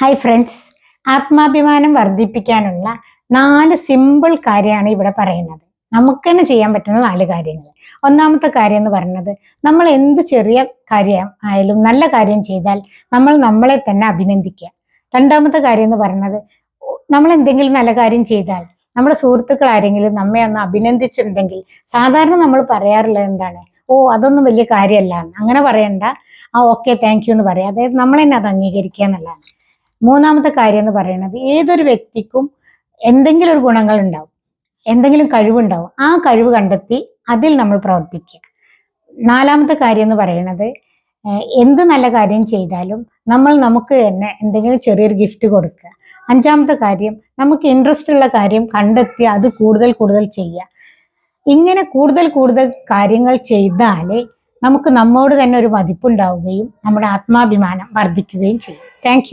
Hi friends ആത്മാഭിമാനം വർദ്ധിപ്പിക്കാനുള്ള നാല് സിമ്പിൾ കാര്യമാണ് ഇവിടെ പറയുന്നത്. നമുക്ക് തന്നെ ചെയ്യാൻ പറ്റുന്ന നാല് കാര്യങ്ങൾ. ഒന്നാമത്തെ കാര്യം എന്ന് പറയുന്നത് നമ്മൾ എന്ത് ചെറിയ കാര്യം ആയാലും നല്ല കാര്യം ചെയ്താൽ നമ്മൾ നമ്മളെ തന്നെ അഭിനന്ദിക്കുക. രണ്ടാമത്തെ കാര്യം എന്ന് പറയുന്നത് നമ്മൾ എന്തെങ്കിലും നല്ല കാര്യം ചെയ്താൽ നമ്മുടെ സുഹൃത്തുക്കൾ ആരെങ്കിലും നമ്മെ ഒന്ന് അഭിനന്ദിച്ചിട്ടുണ്ടെങ്കിൽ സാധാരണ നമ്മൾ പറയാറുള്ളത് എന്താണ്? ഓ അതൊന്നും വലിയ കാര്യമല്ല അങ്ങനെ പറയണ്ട. ആ ഓക്കെ താങ്ക് യു എന്ന് പറയാം. അതായത് നമ്മൾ തന്നെ അത് അംഗീകരിക്കുക എന്നുള്ളതാണ്. മൂന്നാമത്തെ കാര്യം എന്ന് പറയുന്നത് ഏതൊരു വ്യക്തിക്കും എന്തെങ്കിലും ഒരു ഗുണങ്ങൾ ഉണ്ടാവും എന്തെങ്കിലും കഴിവുണ്ടാവും ആ കഴിവ് കണ്ടെത്തി അതിൽ നമ്മൾ പ്രവർത്തിക്കുക. നാലാമത്തെ കാര്യം എന്ന് പറയുന്നത് എന്ത് നല്ല കാര്യം ചെയ്താലും നമ്മൾ നമുക്ക് തന്നെ എന്തെങ്കിലും ചെറിയൊരു ഗിഫ്റ്റ് കൊടുക്കുക. അഞ്ചാമത്തെ കാര്യം നമുക്ക് ഇൻട്രസ്റ്റ് ഉള്ള കാര്യം കണ്ടെത്തി അത് കൂടുതൽ കൂടുതൽ ചെയ്യുക. ഇങ്ങനെ കൂടുതൽ കൂടുതൽ കാര്യങ്ങൾ ചെയ്താലേ നമുക്ക് നമ്മോട് തന്നെ ഒരു മതിപ്പുണ്ടാവുകയും നമ്മുടെ ആത്മാഭിമാനം വർദ്ധിക്കുകയും ചെയ്യും. താങ്ക്